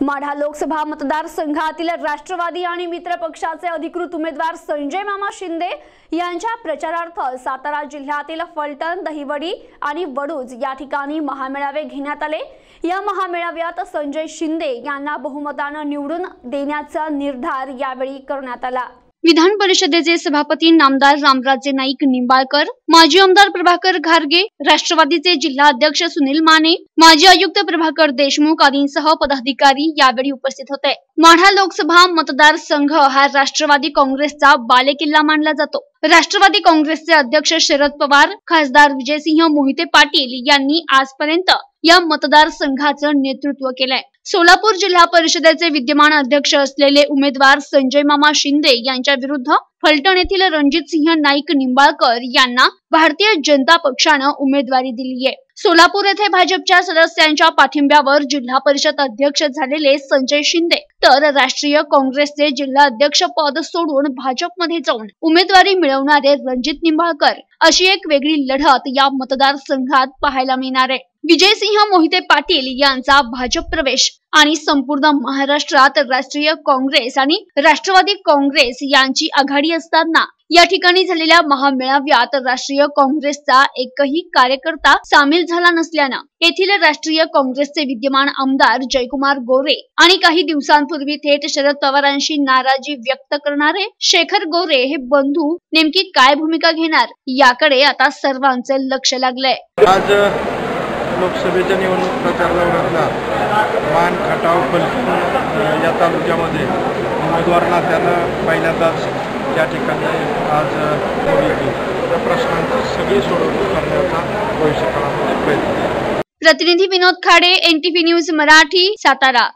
माढा लोकसभा मतदारसंघातील राष्ट्रवादी आणि मित्र पक्षाचे अधिकृत उमेदवार संजय मामा शिंदे यांच्या प्रचारार्थ सातारा जिल्ह्यातील फलटण दहिवडी आणि वडूज या ठिकाणी महामेळावे घेण्यात आले. या महामेळाव्यात संजय शिंदे यांना बहुमतानं निवडून देण्याचा निर्धार यावेळी करण्यात आला. विधान परिषदेचे सभापती नामदार रामराजे नाईक निंबाळकर माजी आमदार प्रभाकर घारगे राष्ट्रवादीचे जिल्हा अध्यक्ष सुनील माने माजी आयुक्त प्रभाकर देशमुख आदींसह पदाधिकारी यावेळी उपस्थित होते. माढा लोकसभा मतदारसंघ हा राष्ट्रवादी काँग्रेसचा बालेकिल्ला मानला जातो. राष्ट्रवादी काँग्रेसचे अध्यक्ष शरद पवार खासदार विजयसिंह मोहिते पाटील यांनी आजपर्यंत या मतदारसंघाचं नेतृत्व केलंय. सोलापूर जिल्हा परिषदेचे विद्यमान अध्यक्ष असलेले उमेदवार संजय मामा शिंदे यांच्या विरुद्ध फलटण येथील रणजित सिंह नाईक निंबाळकर यांना भारतीय जनता पक्षानं उमेदवारी दिली आहे सोलापूर येथे भाजपच्या सदस्यांच्या पाठिंब्यावर जिल्हा परिषद अध्यक्ष झालेले संजय शिंदे तर राष्ट्रीय काँग्रेसचे जिल्हा अध्यक्ष पद सोडून भाजपमध्ये जाऊन उमेदवारी मिळवणारे रणजित निंबाळकर अशी एक वेगळी लढत या मतदारसंघात पाहायला मिळणार आहे. विजयसिंह मोहिते पाटील यांचा भाजप प्रवेश आणि संपूर्ण महाराष्ट्रात राष्ट्रीय काँग्रेस आणि राष्ट्रवादी काँग्रेस यांची आघाडी असताना या ठिकाणी झालेल्या महामेळाव्यात राष्ट्रीय काँग्रेसचा एकही कार्यकर्ता सामील झाला नसल्यानं येथील राष्ट्रीय काँग्रेसचे विद्यमान आमदार जयकुमार गोरे आणि काही दिवसांपूर्वी थेट शरद पवारांशी नाराजी व्यक्त करणारे शेखर गोरे हे बंधू नेमकी काय भूमिका घेणार याकडे आता सर्वांचं लक्ष लागलंय. आज लोकसभेच्या निवडणूक प्रचार दौऱ्यातला मान खटाव फलटण या तालुक्यामध्ये उमेदवार नात्यानं पहिल्यांदाच त्या ठिकाणी आज त्या प्रश्नांची सगळी सोडवणूक करण्याचा भविष्यकाळामध्ये प्रयत्न केला. प्रतिनिधी विनोद खाडे एनटीव्ही न्यूज मराठी सातारा.